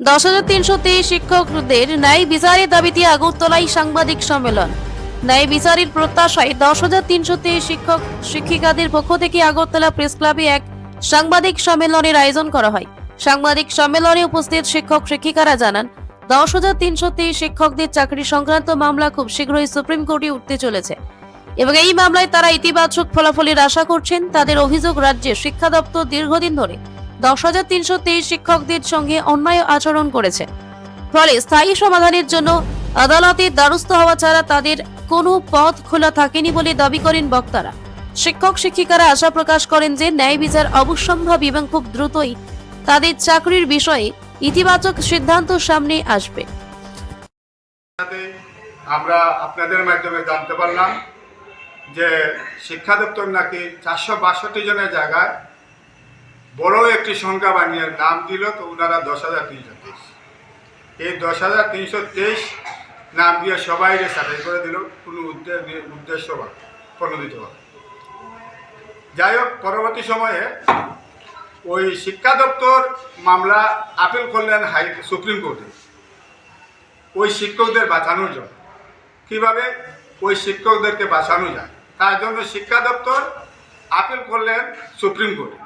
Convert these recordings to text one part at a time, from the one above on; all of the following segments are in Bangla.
দশ হাজার তিনশো তেইশ শিক্ষকদের ন্যায় বিচারের দাবিতে আগরতলায় সাংবাদিক সম্মেলন। ন্যায় বিচারের প্রত্যাশায় দশ হাজার তিনশো তেইশ শিক্ষক শিক্ষিকাদের পক্ষ থেকে আগরতলা প্রেস ক্লাবে এক সাংবাদিক সম্মেলনের আয়োজন করা হয়। সাংবাদিক সম্মেলনে উপস্থিত শিক্ষক শিক্ষিকারা জানান, দশ হাজার তিনশো তেইশ শিক্ষকদের চাকরি সংক্রান্ত মামলা খুব শীঘ্রই সুপ্রিম কোর্টে উঠতে চলেছে। এবং এই মামলায় তারা ইতিবাচক ফলাফলের আশা করছেন, তাদের অভিযোগ রাজ্যে শিক্ষা দপ্তর দীর্ঘদিন ধরে দশ হাজার তিনশো তেইশ শিক্ষকদের সঙ্গে অন্যায় আচরণ করেছে। ফলে স্থায়ী সমাধানের জন্য আদালতের দ্বারস্থ হওয়া ছাড়া তাদের কোনো পথ খোলা থাকেনি বলে দাবি করেন বক্তারা। শিক্ষক শিক্ষিকারা আশা প্রকাশ করেন যে ন্যায় বিচার অবশ্যম্ভাবী এবং খুব দ্রুতই তাদের চাকরির বিষয়ে ইতিবাচক সিদ্ধান্ত সামনে আসবে। আমরা আপনাদের মাধ্যমে জানতে পারলাম যে শিক্ষা দপ্তর নাকি চারশো বাষট্টি জনের জায়গায় বড় একটি সংখ্যা বানিয়ে নাম দিল, তো ওনারা দশ হাজার তিনশো তেইশ। এই দশ হাজার তিনশো তেইশ নাম দিয়ে সবাই সাফাই করে দিল, কোনো উদ্দেশ্য উদ্দেশ্য বা প্রণোদিত হবে যাই হোক, পরবর্তী সময়ে ওই শিক্ষা দপ্তর মামলা আপিল করলেন হাই সুপ্রিম কোর্টে। ওই শিক্ষকদের বাঁচানোর জন্য। কীভাবে? ওই শিক্ষকদেরকে বাঁচানো যায়। তার জন্য শিক্ষা দপ্তর আপিল করলেন সুপ্রিম কোর্টে।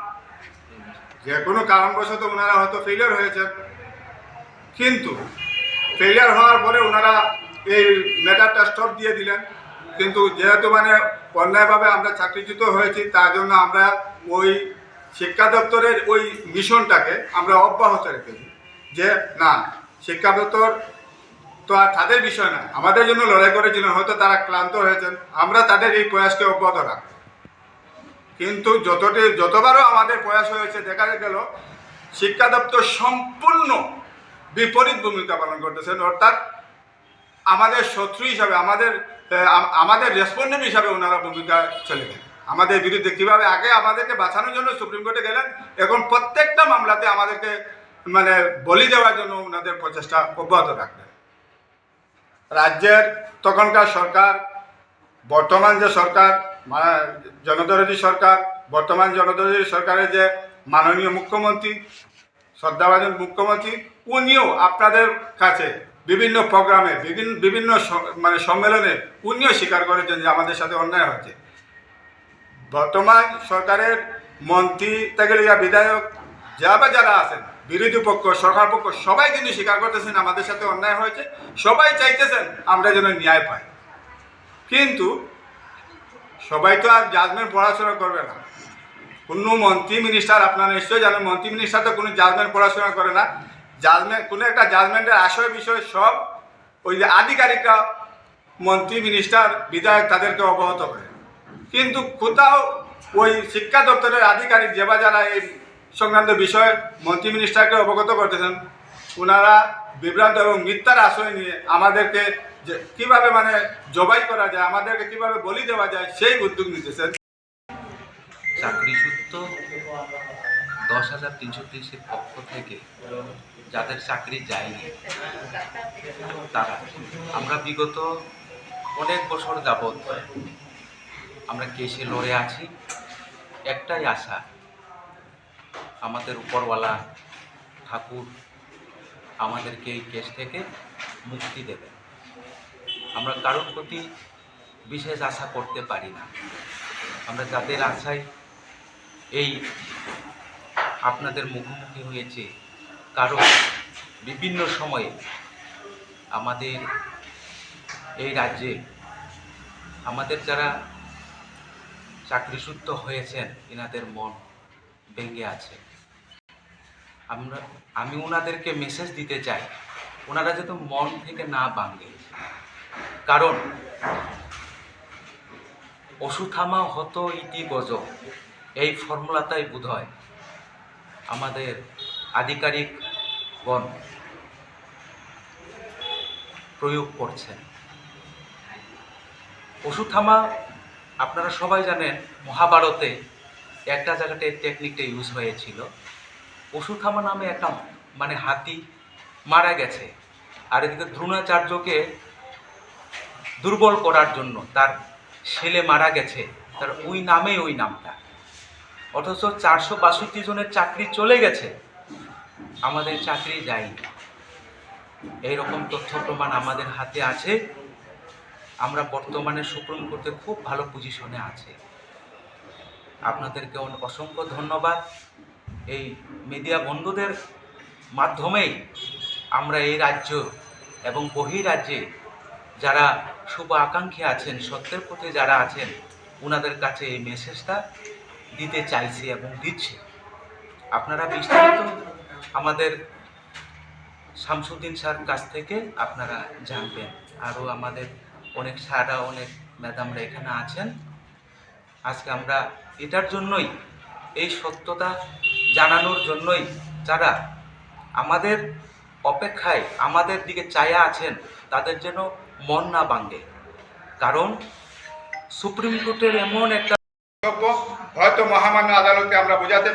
যে কোনো কারণবশত ওনারা হয়তো ফেলিয়ার হয়েছেন। কিন্তু ফেলিয়ার হওয়ার পরে ওনারা এই ম্যাটারটা স্টপ দিয়ে দিলেন। কিন্তু যেহেতু মানে অন্যায়ভাবে আমরা চাকরিচ্যুত হয়েছি, তার জন্য আমরা ওই শিক্ষা দপ্তরের ওই মিশনটাকে আমরা অব্যাহত রেখেছি। যে না, শিক্ষা দপ্তর তো আর তাদের বিষয় না। আমাদের জন্য লড়াই করেছিলেন, হয়তো তারা ক্লান্ত হয়েছেন। আমরা তাদের এই প্রয়াসকে অব্যাহত রাখব। কিন্তু যতটি যতবারও আমাদের প্রয়াস হয়েছে, দেখা গেল, শিক্ষা দপ্তর সম্পূর্ণ বিপরীত ভূমিকা পালন করতেছেন অর্থাৎ আমাদের শত্রু হিসাবে, আমাদের আমাদের রেসপন্ডেন্ট হিসাবে ওনারা ভূমিকা চলে গেলেন আমাদের বিরুদ্ধে কীভাবে আগে আমাদেরকে বাঁচানোর জন্য সুপ্রিম কোর্টে গেলেন, এখন প্রত্যেকটা মামলাতে আমাদেরকে মানে বলি দেওয়ার জন্য ওনাদের প্রচেষ্টা অব্যাহত রাখবেন রাজ্যের তখনকার সরকার, বর্তমান যে সরকার জনদরদী সরকার, বর্তমান জনদরদী সরকারের যে মাননীয় মুখ্যমন্ত্রী, শ্রদ্ধাভাজন মুখ্যমন্ত্রী, উনিও আপনাদের কাছে বিভিন্ন প্রোগ্রামে, বিভিন্ন বিভিন্ন মানে সম্মেলনে উনিও স্বীকার করেছেন যে আমাদের সাথে অন্যায় হয়েছে বর্তমান সরকারের মন্ত্রী থেকে লিয়া বিধায়ক, যা বা যারা আছেন, বিরোধী পক্ষ, সরকার পক্ষ, সবাই কিন্তু স্বীকার করতেছেন আমাদের সাথে অন্যায় হয়েছে। সবাই চাইতেছেন আমরা যেন ন্যায় পাই। কিন্তু সবাই তো আর জাজমেন্ট পড়াশোনা করবে না। কোনো মন্ত্রী মিনিস্টার আপনারা নিশ্চয়ই জানেন, মন্ত্রী মিনিস্টার তো কোনো জাজমেন্ট পড়াশোনা করে না। জাজমেন্ট কোনো একটা জাজমেন্টের আশয় বিষয় সব ওই যে আধিকারিকরা মন্ত্রী মিনিস্টার বিধায়ক তাদেরকে অবগত করে। কিন্তু কোথাও ওই শিক্ষা দপ্তরের আধিকারিক যেবা যারা এই সংক্রান্ত বিষয়ে মন্ত্রী মিনিস্টারকে অবগত করতেছেন, ওনারা বিভ্রান্ত এবং মিথ্যার আশ্রয় নিয়ে আমাদেরকে যে কীভাবে মানে জবাই করা যায়, আমাদেরকে কীভাবে বলি দেওয়া যায়, সেই উদ্যোগ নিতেছেন। চাকরিচ্যুত দশ হাজার তিনশো তিরিশের পক্ষ থেকে যাদের চাকরি যায়নি, তারা, আমরা বিগত অনেক বছর যাবৎ আমরা কেসে লড়ে আছি। একটাই আশা, আমাদের উপরওয়ালা ঠাকুর আমাদেরকে এই কেস থেকে মুক্তি দেবে। আমরা কারোর প্রতি বিশেষ আশা করতে পারি না। আমরা যাদের আশায় এই আপনাদের মুখোমুখি হয়েছে কারণ বিভিন্ন সময়ে আমাদের এই রাজ্যে আমাদের যারা চাকরিচ্যুত হয়েছেন এনাদের মন ভেঙে আছে। আমরা, আমি ওনাদেরকে মেসেজ দিতে চাই। ওনারা যাতে মন থেকে না ভাঙে। কারণ, অসুথামা হত ইতি গজ এই ফর্মুলাটাই বোধ হয় আমাদের আধিকারিকগণ প্রয়োগ করছেন। অসুথামা, আপনারা সবাই জানেন, মহাভারতে একটা জায়গাতে টেকনিকটা ইউজ হয়েছিল। অসুথামা নামে একটা মানে হাতি মারা গেছে। আর এদিকে দ্রোণাচার্যকে দুর্বল করার জন্য তার ছেলে মারা গেছে। তার ওই নামেই ওই নামটা। অথচ চারশো বাষট্টি জনের চাকরি চলে গেছে। আমাদের চাকরি যায়নি। এই রকম তথ্য প্রমাণ আমাদের হাতে আছে। আমরা বর্তমানে সুপ্রিম কোর্টে খুব ভালো পজিশনে আছে। আপনাদেরকে অসংখ্য ধন্যবাদ। এই মিডিয়া বন্ধুদের মাধ্যমেই আমরা এই রাজ্য এবং বহির রাজ্যে যারা শুভ আকাঙ্ক্ষী আছেন, সত্যের পথে যারা আছেন ওনাদের কাছে এই মেসেজটা দিতে চাইছি এবং দিচ্ছি। আপনারা বিস্তারিত আমাদের শামসুদ্দিন স্যার কাছ থেকে আপনারা জানবেন। আরও আমাদের অনেক স্যাররা, অনেক ম্যাডামরা এখানে আছেন। আজকে আমরা এটার জন্যই এই সত্যতা জানানোর জন্যই যারা আমাদের অপেক্ষায় আমাদের দিকে চায়া আছেন, তাদের যেন মন না ভাঙে। কারণ সুপ্রিম কোর্টের এমন একটা হয়তো মহামান্য আদালতে আমরা বোঝাতে